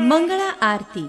મંગળા આરતી.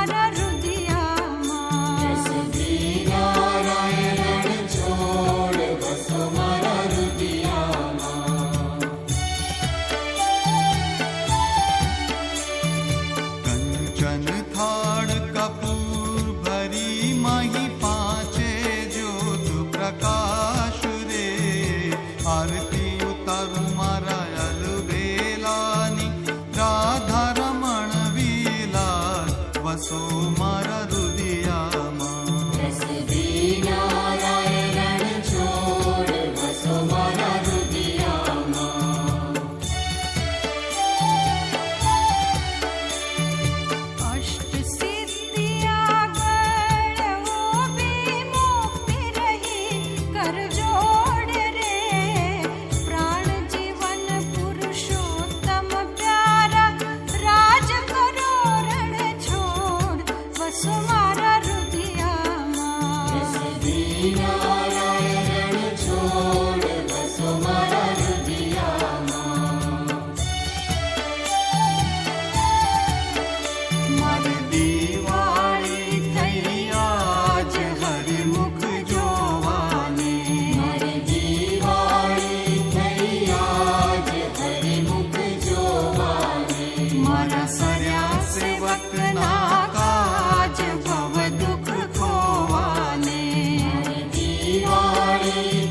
आरती उतारू मारायाल बेलानी राधा रमण विला वसो मारा Amen.